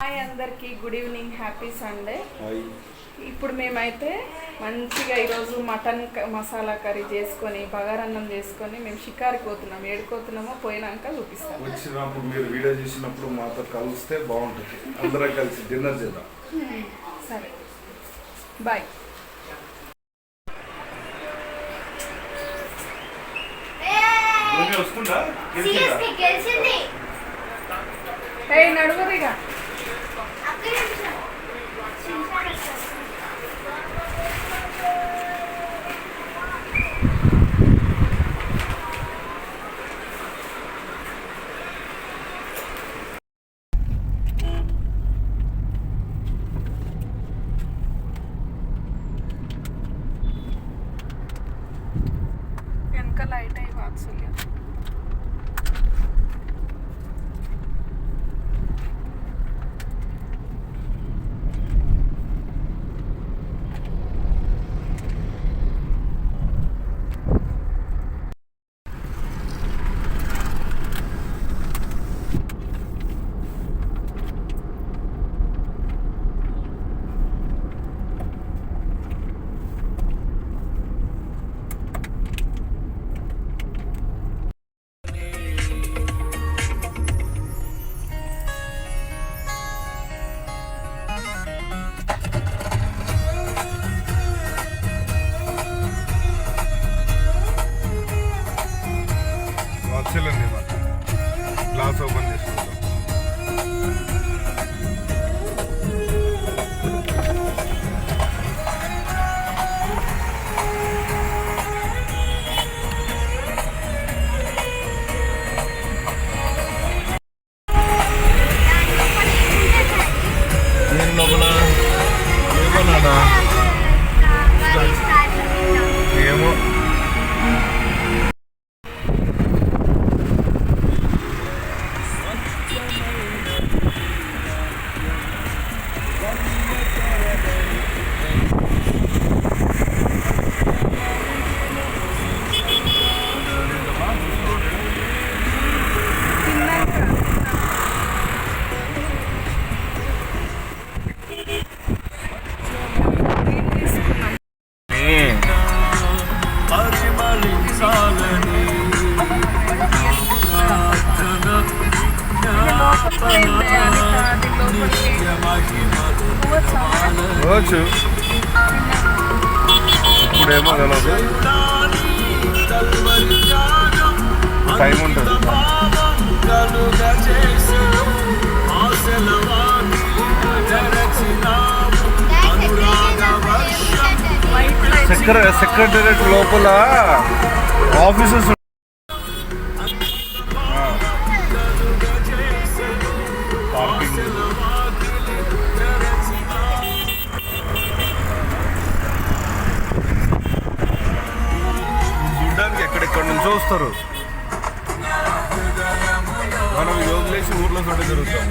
Hi అందరికీ good evening happy Sunday. ఇప్పుడు మేమైతే మంచిగా ఈరోజు మటన్ మసాలా కర్రీ చేసుకొని బగారన్నం చేసుకొని మేము షికారికి పోతున్నాం. ఏడుకోతున్నామో పోయినాక చూపిస్తాం. వచ్చినప్పుడు మీరు వీడియో చూసినప్పుడు మాతో కలిస్తే బాగుంటుంది. అందరం కలిసి డిన్నర్ చేద్దాం. సరే. బాయ్. వస్తుందా? నడుగురిగా इनका लाइट है बात सुनिए వచ్చు ఇప్పుడేమో తెలియదు టైం ఉంటుంది. సెక్ర సెక్రటరేట్ లోపల ఆఫీసెస్ వస్తారు మనం ఇది వదిలేసి ఊర్లో చోట జరుగుతాం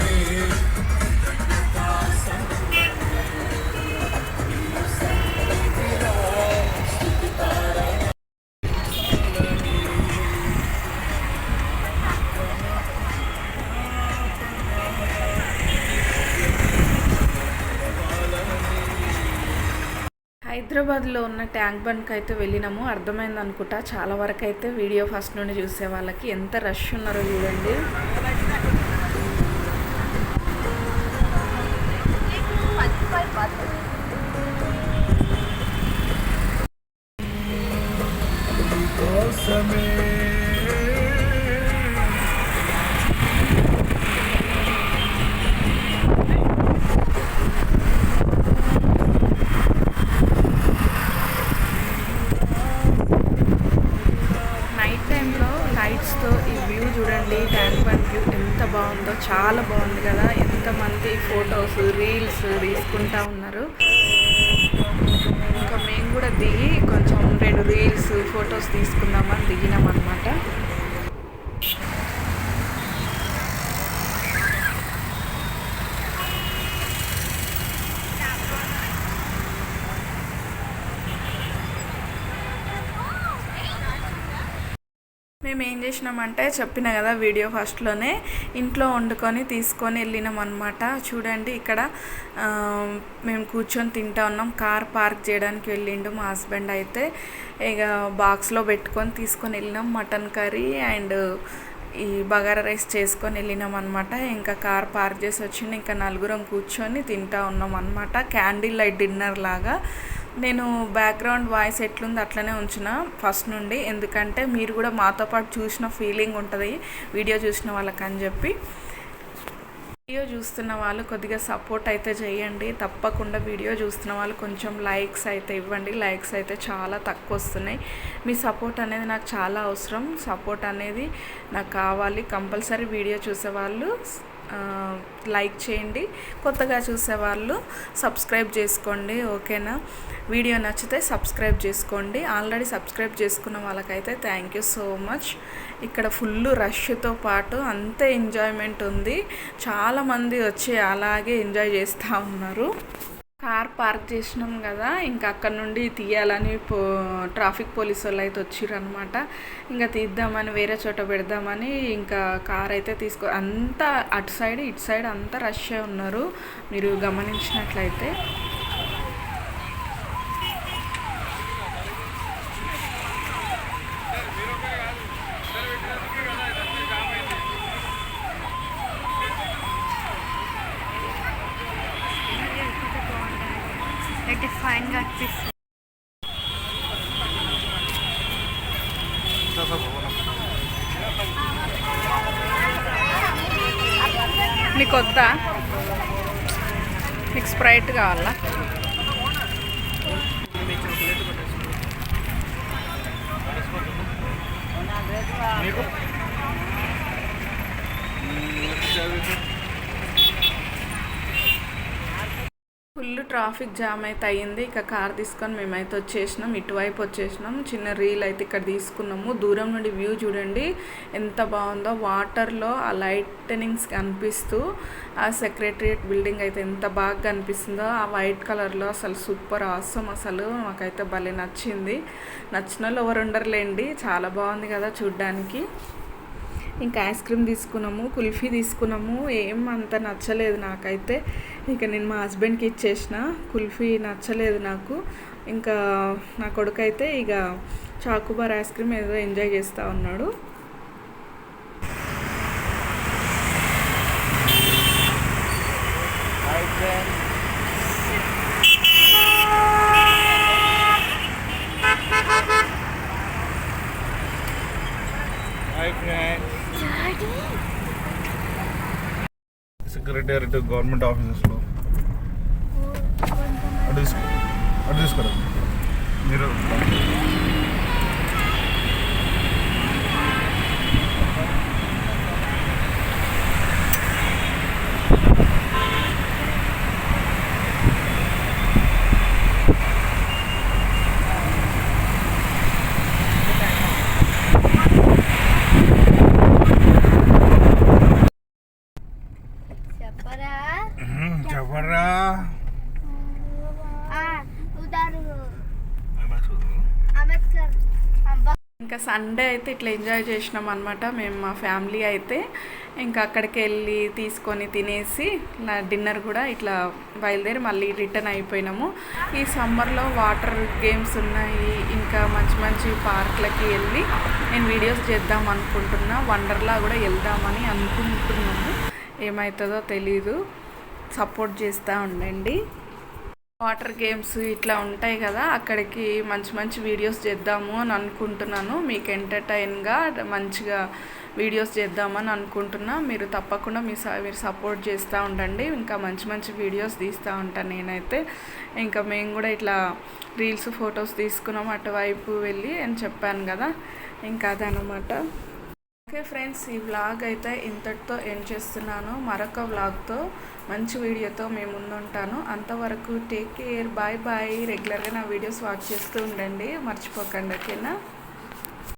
హైదరాబాద్లో ఉన్న ట్యాంక్ బండ్కి అయితే వెళ్ళినాము. అర్థమైంది అనుకుంటా. చాలా వరకు అయితే వీడియో ఫస్ట్ నుండి చూసే వాళ్ళకి ఎంత రష్ ఉన్నారో చూడండి. నైట్ రీల్స్ తీసుకుంటా ఉన్నారు. ఇంకా మేము కూడా దిగి కొంచెం రెండు రీల్స్ ఫొటోస్ తీసుకుందామని దిగినాం అనమాట మేము ఏం చేసినామంటే చెప్పిన కదా వీడియో ఫస్ట్లోనే ఇంట్లో వండుకొని తీసుకొని వెళ్ళినాం అనమాట చూడండి ఇక్కడ మేము కూర్చొని తింటా ఉన్నాం. కార్ పార్క్ చేయడానికి వెళ్ళిండు మా హస్బెండ్ అయితే. ఇక బాక్స్లో పెట్టుకొని తీసుకొని వెళ్ళినాం. మటన్ కర్రీ అండ్ ఈ బగారా రైస్ చేసుకొని వెళ్ళినాం అనమాట ఇంకా కార్ పార్క్ చేసి వచ్చిండు. ఇంకా నలుగురం కూర్చొని తింటా ఉన్నాం అనమాట క్యాండిల్ లైట్ డిన్నర్ లాగా. నేను బ్యాక్గ్రౌండ్ వాయిస్ ఎట్లుంది అట్లనే ఉంచిన ఫస్ట్ నుండి. ఎందుకంటే మీరు కూడా మాతో పాటు చూసిన ఫీలింగ్ ఉంటుంది వీడియో చూసిన వాళ్ళకి అని చెప్పి. వీడియో చూస్తున్న వాళ్ళు కొద్దిగా సపోర్ట్ అయితే చేయండి. తప్పకుండా వీడియో చూస్తున్న వాళ్ళు కొంచెం లైక్స్ అయితే ఇవ్వండి. లైక్స్ అయితే చాలా తక్కువ వస్తున్నాయి. మీ సపోర్ట్ అనేది నాకు చాలా అవసరం. సపోర్ట్ అనేది నాకు కావాలి. కంపల్సరీ వీడియో చూసేవాళ్ళు వాళ్ళు లైక్ చేయండి. కొత్తగా చూసేవాళ్ళు సబ్స్క్రైబ్ చేసుకోండి ఓకేనా? వీడియో నచ్చితే సబ్స్క్రైబ్ చేసుకోండి. ఆల్రెడీ సబ్స్క్రైబ్ చేసుకున్న వాళ్ళకైతే థ్యాంక్ యూ సో మచ్. ఇక్కడ ఫుల్ రష్తో పాటు అంతే ఎంజాయ్మెంట్ ఉంది. చాలామంది వచ్చి అలాగే ఎంజాయ్ చేస్తూ ఉన్నారు. కార్ పార్క్ చేసినాం కదా ఇంకా అక్కడ నుండి తీయాలని పో ట్రాఫిక్ పోలీస్ వాళ్ళు అయితే వచ్చిర్రు అనమాట ఇంకా తీద్దామని వేరే చోట పెడదామని ఇంకా కార్ అయితే తీసుకో అంతా అటు సైడ్ ఇటు సైడ్ అంతా రష్ ఉన్నారు. మీరు గమనించినట్లయితే. నీకు వద్దా నీకు స్ప్రైట్ కావాలా? మీకు ఫుల్ ట్రాఫిక్ జామ్ అయితే అయ్యింది. ఇక కార్ తీసుకొని మేమైతే వచ్చేసినాం. ఇటువైపు వచ్చేసినాం. చిన్న రీల్ అయితే ఇక్కడ తీసుకున్నాము. దూరం నుండి వ్యూ చూడండి. ఎంత బాగుందో. వాటర్లో ఆ లైటనింగ్స్ కనిపిస్తూ ఆ సెక్రటరియట్ బిల్డింగ్ అయితే ఎంత బాగా కనిపిస్తుందో. ఆ వైట్ కలర్లో అసలు సూపర్ ఆసం అసలు. మాకైతే భలే నచ్చింది. నచ్చిన వాళ్ళు ఎవరు ఉండరులేండి. చాలా బాగుంది కదా చూడ్డానికి. ఇంకా ఐస్ క్రీమ్ తీసుకున్నాము కుల్ఫీ తీసుకున్నాము. ఏం అంత నచ్చలేదు నాకైతే. ఇక నేను మా హస్బెండ్కి ఇచ్చేసిన. కుల్ఫీ నచ్చలేదు నాకు. ఇంకా నా కొడుకు అయితే ఇక చాకుబార్ ఐస్ క్రీమ్ ఏదో ఎంజాయ్ చేస్తూ ఉన్నాడు. ఫ్రెండ్ సెక్రటేరియట్ గవర్నమెంట్ ఆఫీసెస్లో అటు తీసుకో. అటు తీసుకురా? మీరు సండే అయితే ఇట్లా ఎంజాయ్ చేసినాం అనమాట మేము మా ఫ్యామిలీ అయితే ఇంకా అక్కడికి వెళ్ళి తీసుకొని తినేసి నా డిన్నర్ కూడా ఇట్లా బయలుదేరి మళ్ళీ రిటర్న్ అయిపోయినాము. ఈ సమ్మర్లో వాటర్ గేమ్స్ ఉన్నాయి. ఇంకా మంచి మంచి పార్క్లకి వెళ్ళి నేను వీడియోస్ చేద్దాం అనుకుంటున్నా. వండర్లా కూడా వెళ్దామని అనుకుంటున్నాము. ఏమవుతుందో తెలీదు. సపోర్ట్ చేస్తూ ఉండండి. వాటర్ గేమ్స్ ఇట్లా ఉంటాయి కదా అక్కడికి మంచి మంచి వీడియోస్ చేద్దాము అని అనుకుంటున్నాను. మీకు ఎంటర్టైన్గా మంచిగా వీడియోస్ చేద్దామని అనుకుంటున్నా. మీరు తప్పకుండా మీ స- మీరు సపోర్ట్ చేస్తూ ఉండండి. ఇంకా మంచి మంచి వీడియోస్ తీస్తూ ఉంటాను నేనైతే. ఇంకా మేము కూడా ఇట్లా రీల్స్ ఫొటోస్ తీసుకున్నాం అటువైపు వెళ్ళి అని చెప్పాను కదా. ఇంకా అదనమాట. ఓకే ఫ్రెండ్స్ ఈ వ్లాగ్ అయితే ఇంతటితో ఎండ్ చేస్తున్నాను. మరొక వ్లాగ్తో మంచి వీడియోతో మేము ముందుంటాను. అంతవరకు టేక్ కేర్ బాయ్ బాయ్. రెగ్యులర్గా నా వీడియోస్ వాచ్ చేస్తూ ఉండండి. మర్చిపోకండి ఓకేనా?